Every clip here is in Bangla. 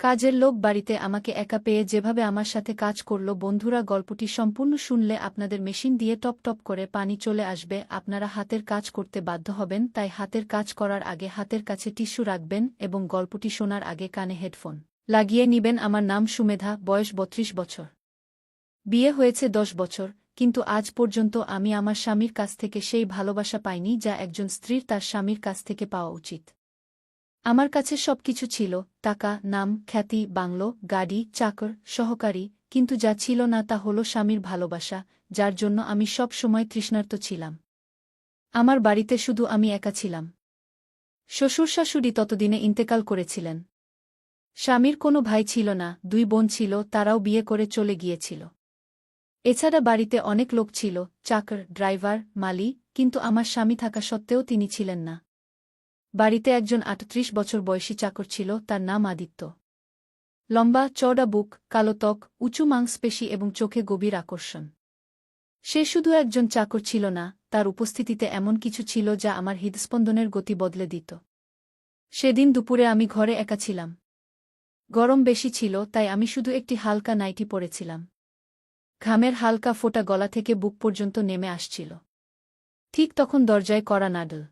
কাজের লোক বাড়িতে আমাকে একা পেয়ে যেভাবে আমার সাথে কাজ করল, বন্ধুরা গল্পটি সম্পূর্ণ শুনলে আপনাদের মেশিন দিয়ে টপ টপ করে পানি চলে আসবে, আপনারা হাতের কাজ করতে বাধ্য হবেন, তাই হাতের কাজ করার আগে হাতের কাছে টিস্যু রাখবেন এবং গল্পটি শোনার আগে কানে হেডফোন লাগিয়ে নিবেন। আমার নাম সুমেধা, বয়স বত্রিশ বছর। বিয়ে হয়েছে দশ বছর, কিন্তু আজ পর্যন্ত আমি আমার স্বামীর কাছ থেকে সেই ভালোবাসা পাইনি যা একজন স্ত্রীর তার স্বামীর কাছ থেকে পাওয়া উচিত। আমার কাছে সবকিছু ছিল, টাকা, নাম, খ্যাতি, বাংলো, গাড়ি, চাকর, সহকারী, কিন্তু যা ছিল না তা হল স্বামীর ভালোবাসা, যার জন্য আমি সব সময় তৃষ্ণার্ত ছিলাম। আমার বাড়িতে শুধু আমি একা ছিলাম। শ্বশুর শাশুড়ি ততদিনে ইন্তেকাল করেছিলেন। স্বামীর কোনো ভাই ছিল না, দুই বোন ছিল, তারাও বিয়ে করে চলে গিয়েছিল। এছাড়া বাড়িতে অনেক লোক ছিল, চাকর, ড্রাইভার, মালি, কিন্তু আমার স্বামী থাকা সত্ত্বেও তিনি ছিলেন না। বাড়িতে একজন আটত্রিশ বছর বয়সী চাকর ছিল, তার নাম আদিত্য। লম্বা, চওড়া বুক, কালো ত্বক, উঁচু মাংসপেশি এবং চোখে গভীর আকর্ষণ। সে শুধু একজন চাকর ছিল না, তার উপস্থিতিতে এমন কিছু ছিল যা আমার হৃদস্পন্দনের গতি বদলে দিত। সেদিন দুপুরে আমি ঘরে একা ছিলাম। গরম বেশি ছিল, তাই আমি শুধু একটি হালকা নাইটি পরেছিলাম। ঘামের হালকা ফোটা গলা থেকে বুক পর্যন্ত নেমে আসছিল। ঠিক তখন দরজায় করা নাডল।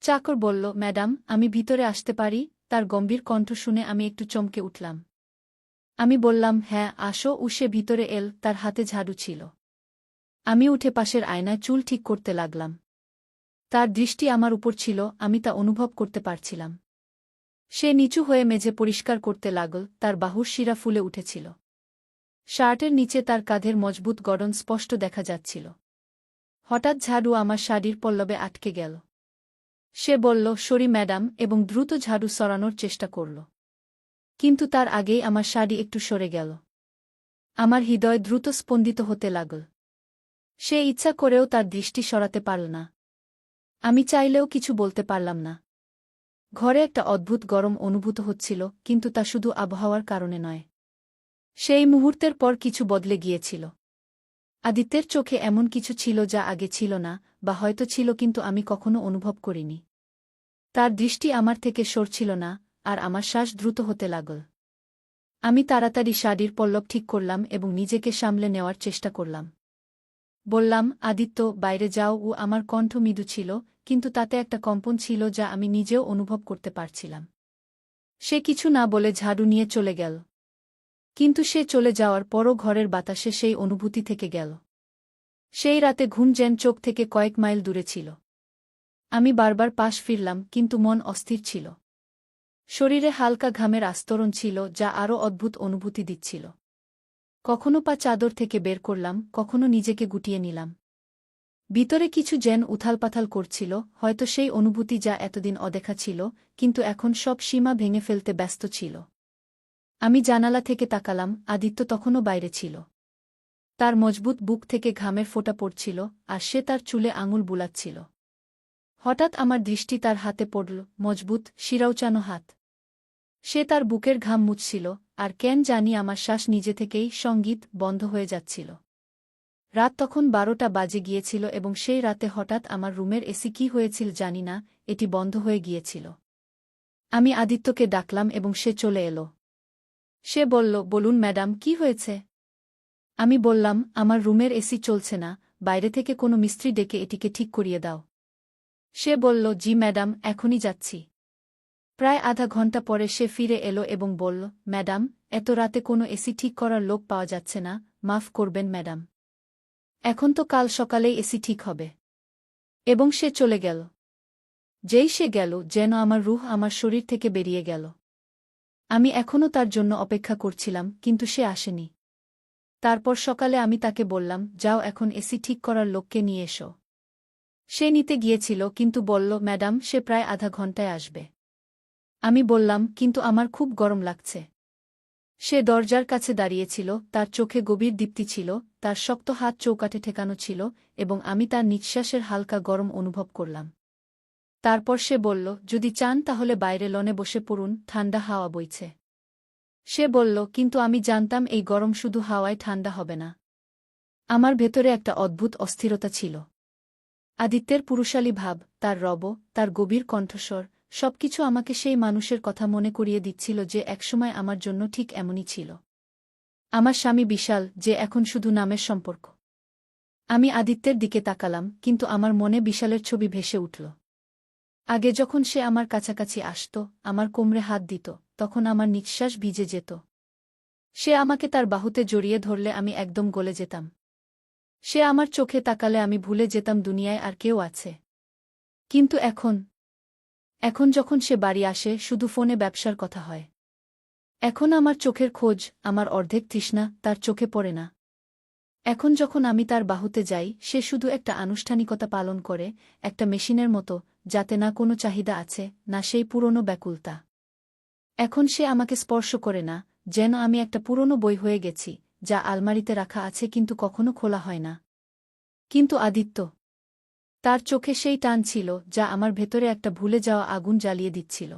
চাকর বলল, ম্যাডাম, আমি ভিতরে আসতে পারি? তার গম্ভীর কণ্ঠ শুনে আমি একটু চমকে উঠলাম। আমি বললাম হ্যাঁ আসো। সে ভিতরে এল, তার হাতে ঝাড়ু ছিল। আমি উঠে পাশের আয়নায় চুল ঠিক করতে লাগলাম। তার দৃষ্টি আমার উপর ছিল, আমি তা অনুভব করতে পারছিলাম। সে নিচু হয়ে মেঝে পরিষ্কার করতে লাগল, তার বাহুর শিরা ফুলে উঠেছিল। শার্টের নিচে তার কাঁধের মজবুত গড়ন স্পষ্ট দেখা যাচ্ছিল। হঠাৎ ঝাড়ু আমার শাড়ির পল্লবে আটকে গেল। সে বলল, সরি ম্যাডাম, এবং দ্রুত ঝাড়ু সরানোর চেষ্টা করল। কিন্তু তার আগেই আমার শাড়ি একটু সরে গেল। আমার হৃদয় দ্রুত স্পন্দিত হতে লাগল। সে ইচ্ছা করেও তার দৃষ্টি সরাতে পারল না। আমি চাইলেও কিছু বলতে পারলাম না। ঘরে একটা অদ্ভুত গরম অনুভূত হচ্ছিল, কিন্তু তা শুধু আবহাওয়ার কারণে নয়। সেই মুহূর্তের পর কিছু বদলে গিয়েছিল। আদিত্যের চোখে এমন কিছু ছিল যা আগে ছিল না, বা হয়তো ছিল, কিন্তু আমি কখনো অনুভব করিনি। তার দৃষ্টি আমার থেকে সরছিল না, আর আমার শ্বাস দ্রুত হতে লাগল। আমি তাড়াতাড়ি শাড়ির পল্লব ঠিক করলাম এবং নিজেকে সামলে নেওয়ার চেষ্টা করলাম। বললাম, আদিত্য, বাইরে যাও, ও আমার কণ্ঠ মৃদু ছিল, কিন্তু তাতে একটা কম্পন ছিল যা আমি নিজেও অনুভব করতে পারছিলাম। সে কিছু না বলে ঝাড়ু নিয়ে চলে গেল। কিন্তু সে চলে যাওয়ার পরও ঘরের বাতাসে সেই অনুভূতি থেকে গেল। সেই রাতে ঘুম যেন চোখ থেকে কয়েক মাইল দূরে ছিল। আমি বারবার পাশ ফিরলাম, কিন্তু মন অস্থির ছিল। শরীরে হালকা ঘামের আস্তরণ ছিল, যা আরও অদ্ভুত অনুভূতি দিচ্ছিল। কখনো পা চাদর থেকে বের করলাম, কখনো নিজেকে গুটিয়ে নিলাম। ভিতরে কিছু যেন উথালপাথাল করছিল, হয়তো সেই অনুভূতি যা এতদিন অদেখা ছিল, কিন্তু এখন সব সীমা ভেঙে ফেলতে ব্যস্ত ছিল। আমি জানালা থেকে তাকালাম, আদিত্য তখনও বাইরে ছিল। তার মজবুত বুক থেকে ঘামের ফোঁটা পড়ছিল, আর সে তার চুলে আঙুল বুলাচ্ছিল। হঠাৎ আমার দৃষ্টি তার হাতে পড়ল, মজবুত, শিরাউচানো হাত। সে তার বুকের ঘাম মুছছিল, আর কেন জানি আমার শ্বাস নিজে থেকেই সংগীত বন্ধ হয়ে যাচ্ছিল। রাত তখন বারোটা বাজে গিয়েছিল এবং সেই রাতে হঠাৎ আমার রুমের এসি কি হয়েছিল জানি না, এটি বন্ধ হয়ে গিয়েছিল। আমি আদিত্যকে ডাকলাম এবং সে চলে এলো। সে বলল, বলুন ম্যাডাম, কি হয়েছে? আমি বললাম, আমার রুমের এসি চলছে না, বাইরে থেকে কোনো মিস্ত্রি ডেকে এটিকে ঠিক করিয়ে দাও। সে বলল, জি ম্যাডাম, এখনই যাচ্ছি। প্রায় আধা ঘণ্টা পরে সে ফিরে এলো এবং বলল, ম্যাডাম, এত রাতে কোনো এসি ঠিক করার লোক পাওয়া যাচ্ছে না, মাফ করবেন ম্যাডাম। এখন তো কাল সকালেই এসি ঠিক হবে। এবং সে চলে গেল। যেই সে গেল, যেন আমার রুহ আমার শরীর থেকে বেরিয়ে গেল। আমি এখনও তার জন্য অপেক্ষা করছিলাম, কিন্তু সে আসেনি। তারপর সকালে আমি তাকে বললাম, যাও এখন এসি ঠিক করার লোককে নিয়ে এসো। সে নিতে গিয়েছিল, কিন্তু বলল, ম্যাডাম, সে প্রায় আধা ঘন্টায় আসবে। আমি বললাম, কিন্তু আমার খুব গরম লাগছে। সে দরজার কাছে দাঁড়িয়েছিল, তার চোখে গভীর দীপ্তি ছিল, তার শক্ত হাত চৌকাঠে ঠেকানো ছিল এবং আমি তার নিঃশ্বাসের হালকা গরম অনুভব করলাম। তারপর সে বলল, যদি চান তাহলে বাইরে লনে বসে পড়ুন, ঠান্ডা হাওয়া বইছে। সে বলল, কিন্তু আমি জানতাম এই গরম শুধু হাওয়ায় ঠান্ডা হবে না। আমার ভেতরে একটা অদ্ভুত অস্থিরতা ছিল। আদিত্যের পুরুষালী ভাব, তার রব, তার গভীর কণ্ঠস্বর, সবকিছু আমাকে সেই মানুষের কথা মনে করিয়ে দিচ্ছিল যে একসময় আমার জন্য ঠিক এমনই ছিল। আমার স্বামী বিশাল, যে এখন শুধু নামের সম্পর্ক। আমি আদিত্যের দিকে তাকালাম, কিন্তু আমার মনে বিশালের ছবি ভেসে উঠল। আগে যখন সে আমার কাছাকাছি আসত, আমার কোমরে হাত দিত, তখন আমার নিঃশ্বাস ভিজে যেত। সে আমাকে তার বাহুতে জড়িয়ে ধরলে আমি একদম গলে যেতাম। সে আমার চোখে তাকালে আমি ভুলে যেতাম দুনিয়ায় আর কেউ আছে। কিন্তু এখন এখন যখন সে বাড়ি আসে, শুধু ফোনে ব্যবসার কথা হয়। এখন আমার চোখের খোঁজ, আমার অর্ধেক তৃষ্ণা, তার চোখে পড়ে না। এখন যখন আমি তার বাহুতে যাই, সে শুধু একটা আনুষ্ঠানিকতা পালন করে, একটা মেশিনের মতো, যাতে না কোনো চাহিদা আছে, না সেই পুরনো ব্যাকুলতা। এখন সে আমাকে স্পর্শ করে না, যেন আমি একটা পুরনো বই হয়ে গেছি যা আলমারিতে রাখা আছে কিন্তু কখনো খোলা হয় না। কিন্তু আদিত্য, তার চোখে সেই টান ছিল যা আমার ভেতরে একটা ভুলে যাওয়া আগুন জ্বালিয়ে দিচ্ছিল।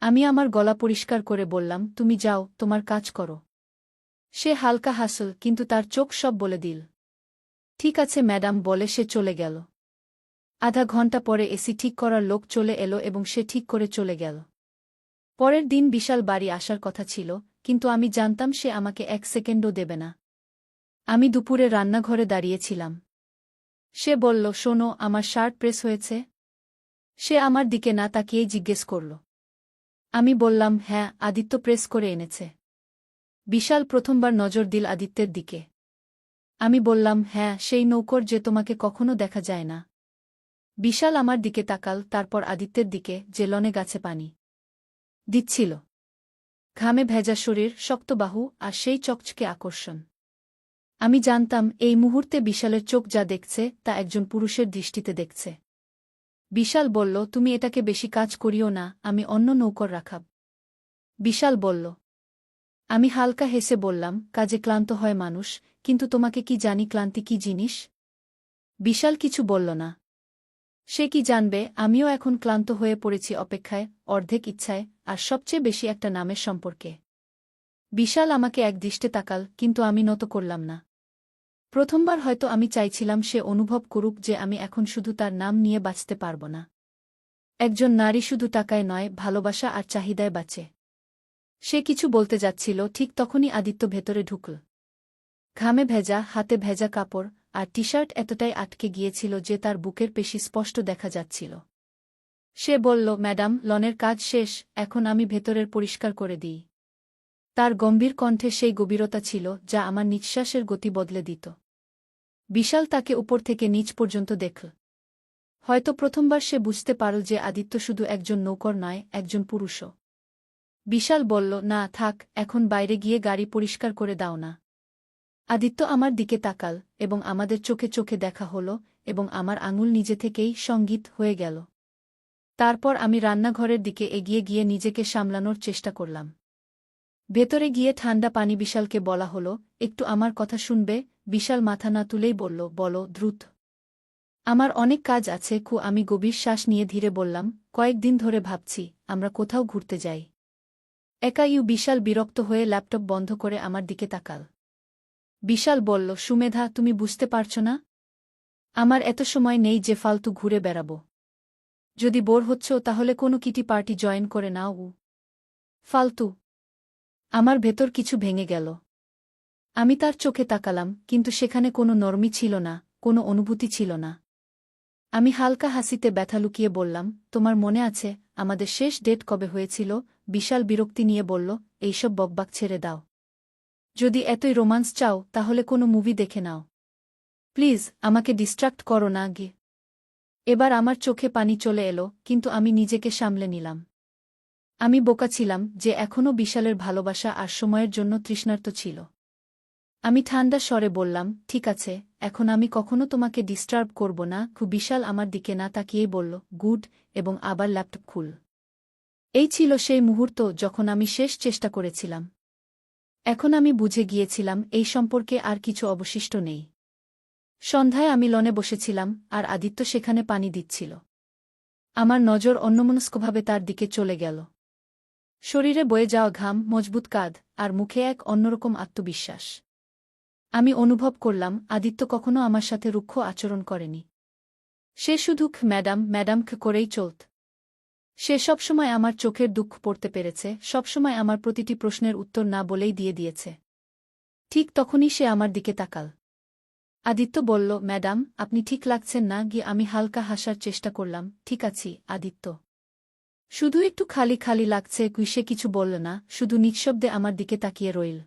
আমি আমার গলা পরিষ্কার করে বললাম, তুমি যাও, তোমার কাজ করো। সে হালকা হাসল, কিন্তু তার চোখ সব বলে দিল। ঠিক আছে, ম্যাডাম, বলে সে চলে গেল। আধা ঘণ্টা পরে এসি ঠিক করার লোক চলে এলো এবং সে ঠিক করে চলে গেল। পরের দিন বিশাল বাড়ি আসার কথা ছিল কিন্তু আমি জানতাম সে আমাকে এক সেকেন্ডও দেবে না। আমি দুপুরে রান্নাঘরে দাঁড়িয়েছিলাম। সে বলল, শোনো, আমার শার্ট প্রেস হয়েছে সে আমার দিকে না তাকিয়েই জিজ্ঞেস করল। আমি বললাম হ্যাঁ আদিত্য প্রেস করে এনেছে বিশাল প্রথমবার নজর দিল আদিত্যের দিকে। আমি বললাম হ্যাঁ সেই নৌকর যে তোমাকে কখনো দেখা যায় না বিশাল আমার দিকে তাকাল, তারপর আদিত্যের দিকে যে লনে গাছে পানি দিচ্ছিল। ঘামে ভেজা শরীর, শক্ত বাহু আর সেই চকচকে আকর্ষণ। আমি জানতাম এই মুহূর্তে বিশালের চোখ যা দেখছে তা একজন পুরুষের দৃষ্টিতে দেখছে। বিশাল বলল, তুমি এটাকে বেশি কাজ করিও না, আমি অন্য নৌকর রাখাব। বিশাল বলল, আমি হালকা হেসে বললাম, কাজে ক্লান্ত হয় মানুষ, কিন্তু তোমাকে কি জানি ক্লান্তি কি জিনিস? বিশাল কিছু বলল না। সে কি জানবে, আমিও এখন ক্লান্ত হয়ে পড়েছি অপেক্ষায়, অর্ধেক ইচ্ছায়, আর সবচেয়ে বেশি একটা নামের সম্পর্কে। বিশাল আমাকে এক দৃষ্টে তাকাল, কিন্তু আমি নত করলাম না। প্রথমবার হয়তো আমি চাইছিলাম সে অনুভব করুক যে আমি এখন শুধু তার নাম নিয়ে বাঁচতে পারব না। একজন নারী শুধু টাকায় নয়, ভালোবাসা আর চাহিদায় বাঁচে। সে কিছু বলতে যাচ্ছিল, ঠিক তখনই আদিত্য ভেতরে ঢুকল। ঘামে ভেজা, হাতে ভেজা কাপড় আর টি শার্ট এতটাই আটকে গিয়েছিল যে তার বুকের পেশি স্পষ্ট দেখা যাচ্ছিল। সে বলল, ম্যাডাম, লনের কাজ শেষ, এখন আমি ভেতরের পরিষ্কার করে দিই। তার গম্ভীর কণ্ঠে সেই গভীরতা ছিল যা আমার নিঃশ্বাসের গতি বদলে দিত। বিশাল তাকে উপর থেকে নিচ পর্যন্ত দেখল হয়তো প্রথমবার সে বুঝতে পারল যে আদিত্য শুধু একজন নৌকর নয়, একজন পুরুষও। বিশাল বলল, না, থাক, এখন বাইরে গিয়ে গাড়ি পরিষ্কার করে দাও না। আদিত্য আমার দিকে তাকাল এবং আমাদের চোখে চোখে দেখা হল এবং আমার আঙুল নিজে থেকেই সংগীত হয়ে গেল। তারপর আমি রান্নাঘরের দিকে এগিয়ে গিয়ে নিজেকে সামলানোর চেষ্টা করলাম। ভেতরে গিয়ে ঠান্ডা পানি বিশালকে বলা হল, একটু আমার কথা শুনবে? বিশাল মাথা না তুলেই বলল, বলো, দ্রুত। আমার অনেক কাজ আছে খু, আমি গভীর শ্বাস নিয়ে ধীরে বললাম, কয়েকদিন ধরে ভাবছি, আমরা কোথাও ঘুরতে যাই। একা ইউ বিশাল বিরক্ত হয়ে ল্যাপটপ বন্ধ করে আমার দিকে তাকাল। বিশাল বলল, সুমেধা, তুমি বুঝতে পারছ না? আমার এত সময় নেই যে ফালতু ঘুরে বেড়াব। যদি বোর হচ্ছ, তাহলে কোনো কিটি পার্টি জয়েন করে নাও, উ। ফালতু। আমার ভেতর কিছু ভেঙে গেল। আমি তার চোখে তাকালাম, কিন্তু সেখানে কোনো নরমি ছিল না, কোনো অনুভূতি ছিল না। আমি হালকা হাসিতে ব্যথা লুকিয়ে বললাম, তোমার মনে আছে, আমাদের শেষ ডেট কবে হয়েছিল? বিশাল বিরক্তি নিয়ে বলল, এইসব বকবাক ছেড়ে দাও। যদি এতই রোমান্স চাও, তাহলে কোনো মুভি দেখে নাও। প্লিজ, আমাকে ডিস্ট্রাক্ট করো না, গে। এবার আমার চোখে পানি চলে এলো, কিন্তু আমি নিজেকে সামলে নিলাম। আমি বোকা ছিলাম যে এখনও বিশালের ভালোবাসা আর সময়ের জন্য তৃষ্ণার্ত ছিল। আমি ঠান্ডা স্বরে বললাম, ঠিক আছে, এখন আমি কখনো তোমাকে ডিস্টার্ব করব না। খুব বিশাল আমার দিকে না তাকিয়েই বলল, গুড, এবং আবার ল্যাপটপ খুল। এই ছিল সেই মুহূর্ত যখন আমি শেষ চেষ্টা করেছিলাম। এখন আমি বুঝে গিয়েছিলাম এই সম্পর্কে আর কিছু অবশিষ্ট নেই। সন্ধ্যায় আমি লনে বসেছিলাম, আর আদিত্য সেখানে পানি দিচ্ছিল। আমার নজর অন্যমনস্কভাবে তার দিকে চলে গেল। শরীরে বয়ে যাওয়া ঘাম, মজবুত কাঁধ, আর মুখে এক অন্যরকম আত্মবিশ্বাস। আমি অনুভব করলাম, আদিত্য কখনো আমার সাথে রুক্ষ আচরণ করেনি। সে শুধু ম্যাডাম ম্যাডাম করেই চলত। সে সবসময় আমার চোখের দুঃখ পড়তে পেরেছে সবসময় আমার প্রতিটি প্রশ্নের উত্তর না বলেই দিয়ে দিয়েছে। ঠিক তখনই সে আমার দিকে তাকাল। আদিত্য বলল, ম্যাডাম, আপনি ঠিক লাগছেন না, গিয়ে আমি হালকা হাসার চেষ্টা করলাম। ঠিক আছি, আদিত্য। শুধু একটু খালি খালি লাগছে কুই সে কিছু বলল না, শুধু নিঃশব্দে আমার দিকে তাকিয়ে রইল।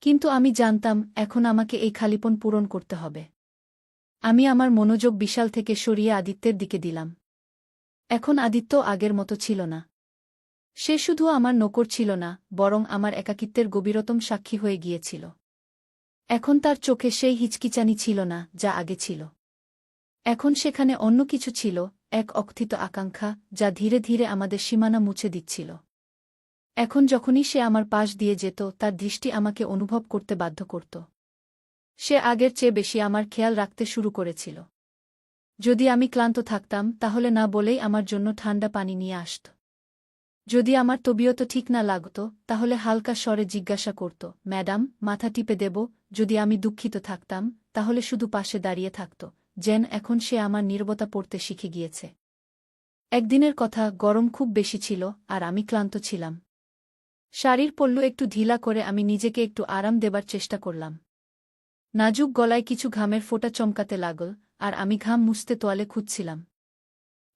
কিন্তু আমি জানতাম, এখন আমাকে এই খালিপন পূরণ করতে হবে। আমি আমার মনোযোগ বিশাল থেকে সরিয়ে আদিত্যের দিকে দিলাম। এখন আদিত্য আগের মতো ছিল না। সে শুধু আমার নকর ছিল না, বরং আমার একাকিত্বের গভীরতম সাক্ষী হয়ে গিয়েছিল। এখন তার চোখে সেই হিচকিচানি ছিল না, যা আগে ছিল। এখন সেখানে অন্য কিছু ছিল, এক অকথিত আকাঙ্ক্ষা, যা ধীরে ধীরে আমাদের সীমানা মুছে দিচ্ছিল। এখন যখনই সে আমার পাশ দিয়ে যেত, তার দৃষ্টি আমাকে অনুভব করতে বাধ্য করত। সে আগের চেয়ে বেশি আমার খেয়াল রাখতে শুরু করেছিল। যদি আমি ক্লান্ত থাকতাম, তাহলে না বলেই আমার জন্য ঠান্ডা পানি নিয়ে আসত। যদি আমার তবিয়ত ঠিক না লাগত, তাহলে হালকা স্বরে জিজ্ঞাসা করত, ম্যাডাম, মাথা টিপে দেব, যদি আমি দুঃখিত থাকতাম, তাহলে শুধু পাশে দাঁড়িয়ে থাকত, যেন এখন সে আমার নির্বতা পড়তে শিখে গিয়েছে। একদিনের কথা গরম খুব বেশি ছিল, আর আমি ক্লান্ত ছিলাম। শাড়ির পল্লু একটু ঢিলা করে আমি নিজেকে একটু আরাম দেবার চেষ্টা করলাম। নাজুক গলায় কিছু ঘামের ফোঁটা চমকাতে লাগল আর আমি ঘাম মুছতে তোয়ালে খুঁজছিলাম।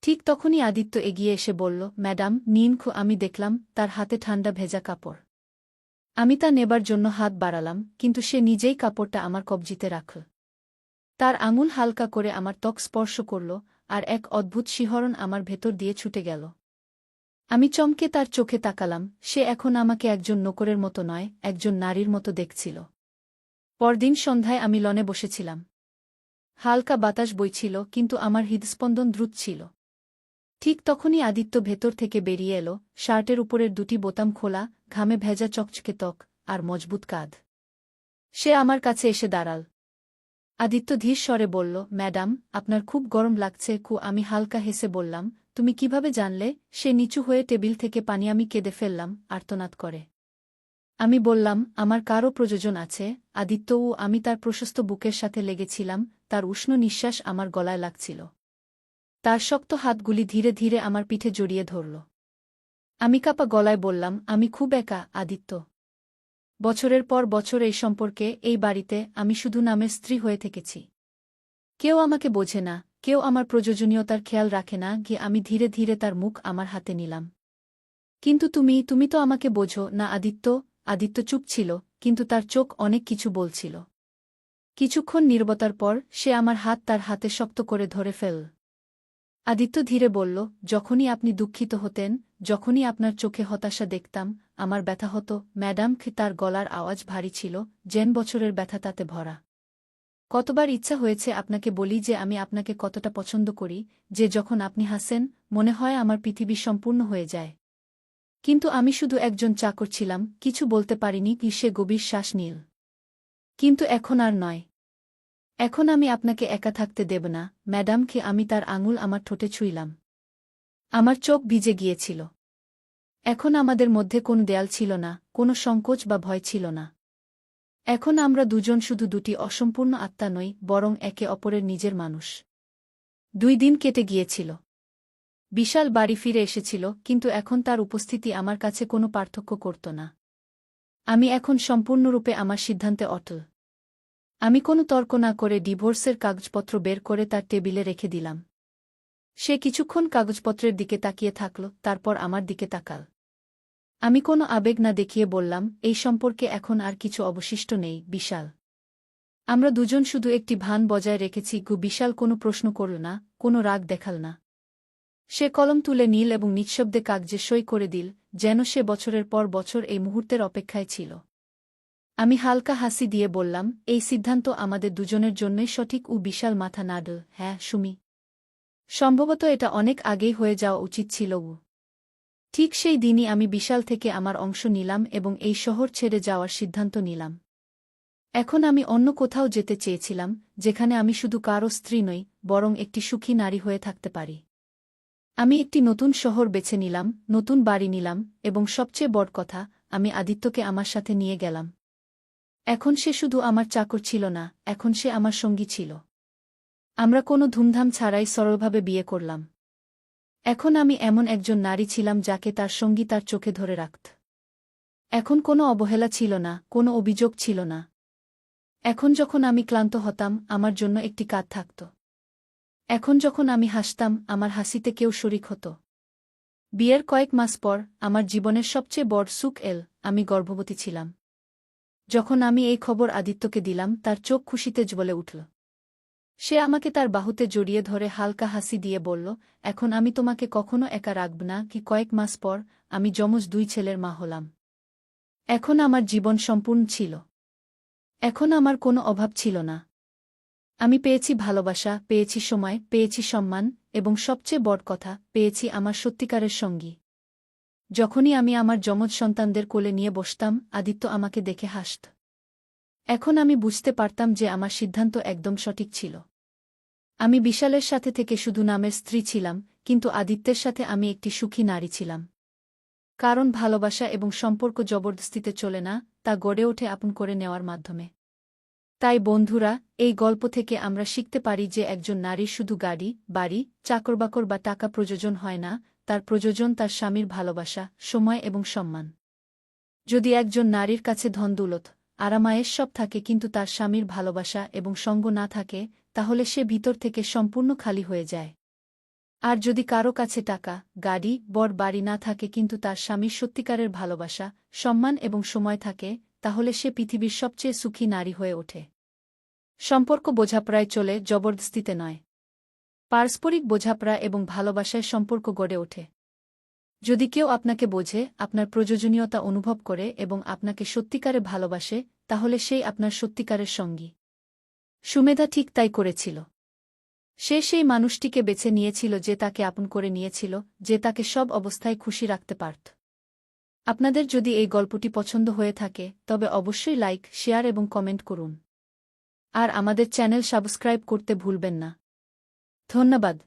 ঠিক তখনই আদিত্য এগিয়ে এসে বলল, ম্যাডাম নিন খু আমি দেখলাম তার হাতে ঠান্ডা ভেজা কাপড়। আমি তা নেবার জন্য হাত বাড়ালাম, কিন্তু সে নিজেই কাপড়টা আমার কবজিতে রাখল। তার আঙুল হালকা করে আমার ত্বক স্পর্শ করল, আর এক অদ্ভুত শিহরণ আমার ভেতর দিয়ে ছুটে গেল। আমি চমকে তার চোখে তাকালাম, সে এখন আমাকে একজন নকরের মতো নয়, একজন নারীর মতো দেখছিল। পরদিন সন্ধ্যায় আমি লনে বসেছিলাম। হালকা বাতাস বইছিল, কিন্তু আমার হৃদস্পন্দন দ্রুত ছিল। ঠিক তখনই আদিত্য ভেতর থেকে বেরিয়ে এলো, শার্টের উপরের দুটি বোতাম খোলা, ঘামে ভেজা চকচকে ত্বক, আর মজবুত কাঁধ। সে আমার কাছে এসে দাঁড়াল। আদিত্য ধীর স্বরে বলল, ম্যাডাম, আপনার খুব গরম লাগছে, কু, আমি হালকা হেসে বললাম, তুমি কীভাবে জানলে? সে নিচু হয়ে টেবিল থেকে পানি আমি কেঁদে ফেললাম, আর্তনাদ করে। আমি বললাম, আমার কারও প্রয়োজন আছে আদিত্য ও আমি তার প্রশস্ত বুকের সাথে লেগেছিলাম, তার উষ্ণ নিঃশ্বাস আমার গলায় লাগছিল। তার শক্ত হাতগুলি ধীরে ধীরে আমার পিঠে জড়িয়ে ধরল। আমি কাপা গলায় বললাম, আমি খুব একা, আদিত্য। বছরের পর বছর এই সম্পর্কে, এই বাড়িতে, আমি শুধু নামের স্ত্রী হয়ে থেকেছি। কেউ আমাকে বোঝে না, কেউ আমার প্রয়োজনীয়তার খেয়াল রাখে না, গিয়ে আমি ধীরে ধীরে তার মুখ আমার হাতে নিলাম। কিন্তু তুমি তুমি তো আমাকে বোঝো, না আদিত্য আদিত্য চুপ ছিল, কিন্তু তার চোখ অনেক কিছু বলছিল। কিছুক্ষণ নির্বতার পর সে আমার হাত তার হাতে শক্ত করে ধরে ফেল। আদিত্য ধীরে বলল, যখনই আপনি দুঃখিত হতেন, যখনই আপনার চোখে হতাশা দেখতাম, আমার ব্যথা হতো, ম্যাডাম তার গলার আওয়াজ ভারী ছিল জেন বছরের ব্যথা তাতে ভরা। কতবার ইচ্ছা হয়েছে আপনাকে বলি যে আমি আপনাকে কতটা পছন্দ করি, যে যখন আপনি হাসেন, মনে হয় আমার পৃথিবী সম্পূর্ণ হয়ে যায়। কিন্তু আমি শুধু একজন চাকর ছিলাম, কিছু বলতে পারিনি কি সে গভীর শ্বাস নীল। কিন্তু এখন আর নয়। এখন আমি আপনাকে একা থাকতে দেব না, ম্যাডামকে আমি তার আঙুল আমার ঠোঁটে ছুঁইলাম। আমার চোখ ভিজে গিয়েছিল। এখন আমাদের মধ্যে কোন দেয়াল ছিল না, কোনো সংকোচ বা ভয় ছিল না। এখন আমরা দুজন শুধু দুটি অসম্পূর্ণ আত্মা নই, বরং একে অপরের নিজের মানুষ। দুই দিন কেটে গিয়েছিল। বিশাল বাড়ি ফিরে এসেছিল, কিন্তু এখন তার উপস্থিতি আমার কাছে কোনো পার্থক্য করত না। আমি এখন সম্পূর্ণরূপে আমার সিদ্ধান্তে অটল। আমি কোনো তর্ক না করে ডিভোর্সের কাগজপত্র বের করে তার টেবিলে রেখে দিলাম। সে কিছুক্ষণ কাগজপত্রের দিকে তাকিয়ে থাকল, তারপর আমার দিকে তাকাল। আমি কোনো আবেগ না দেখিয়ে বললাম, এই সম্পর্কে এখন আর কিছু অবশিষ্ট নেই, বিশাল। আমরা দুজন শুধু একটি ভান বজায় রেখেছি, গু বিশাল কোনো প্রশ্ন করল না, কোনো রাগ দেখাল না। সে কলম তুলে নীল এবং নিঃশব্দে কাগজে সই করে দিল, যেন সে বছরের পর বছর এই মুহূর্তের অপেক্ষায় ছিল। আমি হালকা হাসি দিয়ে বললাম, এই সিদ্ধান্ত আমাদের দুজনের জন্যই সঠিক ও বিশাল মাথা নাডল হ্যাঁ সুমি। সম্ভবত এটা অনেক আগেই হয়ে যাওয়া উচিত ছিল উ ঠিক সেই দিনই আমি বিশাল থেকে আমার অংশ নিলাম এবং এই শহর ছেড়ে যাওয়ার সিদ্ধান্ত নিলাম। এখন আমি অন্য কোথাও যেতে চেয়েছিলাম, যেখানে আমি শুধু কারও স্ত্রী নই, বরং একটি সুখী নারী হয়ে থাকতে পারি। আমি একটি নতুন শহর বেছে নিলাম, নতুন বাড়ি নিলাম, এবং সবচেয়ে বড় কথা, আমি আদিত্যকে আমার সাথে নিয়ে গেলাম। এখন সে শুধু আমার চাকর ছিল না, এখন সে আমার সঙ্গী ছিল। আমরা কোনো ধুমধাম ছাড়াই সরলভাবে বিয়ে করলাম। এখন আমি এমন একজন নারী ছিলাম যাকে তার সঙ্গী তার চোখে ধরে রাখত। এখন কোনো অবহেলা ছিল না, কোনো অভিযোগ ছিল না। এখন যখন আমি ক্লান্ত হতাম, আমার জন্য একটি কাজ থাকত। এখন যখন আমি হাসতাম, আমার হাসিতে কেউ শরিক হতো। বিয়ের কয়েক মাস পর, আমার জীবনের সবচেয়ে বড় সুখ এল, আমি গর্ভবতী ছিলাম। যখন আমি এই খবর আদিত্যকে দিলাম, তার চোখ খুশিতে জ্বলে উঠল। সে আমাকে তার বাহুতে জড়িয়ে ধরে হালকা হাসি দিয়ে বলল, এখন আমি তোমাকে কখনো একা রাখব না, কি কয়েক মাস পর, আমি যমজ দুই ছেলের মা হলাম। এখন আমার জীবন সম্পূর্ণ ছিল। এখন আমার কোনো অভাব ছিল না। আমি পেয়েছি ভালোবাসা, পেয়েছি সময়, পেয়েছি সম্মান, এবং সবচেয়ে বড় কথা, পেয়েছি আমার সত্যিকারের সঙ্গী। যখনই আমি আমার যমজ সন্তানদের কোলে নিয়ে বসতাম, আদিত্য আমাকে দেখে হাসত। এখন আমি বুঝতে পারতাম যে আমার সিদ্ধান্ত একদম সঠিক ছিল। আমি বিশালের সাথে থেকে শুধু নামের স্ত্রী ছিলাম, কিন্তু আদিত্যের সাথে আমি একটি সুখী নারী ছিলাম। কারণ ভালোবাসা এবং সম্পর্ক জবরদস্তিতে চলে না, তা গড়ে ওঠে আপন করে নেওয়ার মাধ্যমে। তাই বন্ধুরা, এই গল্প থেকে আমরা শিখতে পারি যে একজন নারীর শুধু গাড়ি, বাড়ি, চাকরবাকর বা টাকা প্রযোজন হয় না, তার প্রযোজন তার স্বামীর ভালোবাসা, সময় এবং সম্মান। যদি একজন নারীর কাছে ধন ধনদৌলত আরামায়ের সব থাকে কিন্তু তার স্বামীর ভালোবাসা এবং সঙ্গ না থাকে, তাহলে সে ভিতর থেকে সম্পূর্ণ খালি হয়ে যায়। আর যদি কারও কাছে টাকা, গাড়ি বড় বাড়ি না থাকে কিন্তু তার স্বামীর সত্যিকারের ভালোবাসা, সম্মান এবং সময় থাকে তাহলে সে পৃথিবীর সবচেয়ে সুখী নারী হয়ে ওঠে। সম্পর্ক বোঝাপড়ায় চলে জবরদস্তিতে নয়। পারস্পরিক বোঝাপড়া এবং ভালোবাসায় সম্পর্ক গড়ে ওঠে। যদি কেউ আপনাকে বোঝে, আপনার প্রয়োজনীয়তা অনুভব করে এবং আপনাকে সত্যিকারে ভালোবাসে, তাহলে সেই আপনার সত্যিকারের সঙ্গী। সুমেধা ঠিক তাই করেছিল। সে সেই মানুষটিকে বেছে নিয়েছিল যে তাকে আপন করে নিয়েছিল, যে তাকে সব অবস্থায় খুশি রাখতে পারত। আপনাদের যদি এই গল্পটি পছন্দ হয়ে থাকে, তবে অবশ্যই লাইক, শেয়ার এবং কমেন্ট করুন। আর আমাদের চ্যানেল সাবস্ক্রাইব করতে ভুলবেন না। ধন্যবাদ।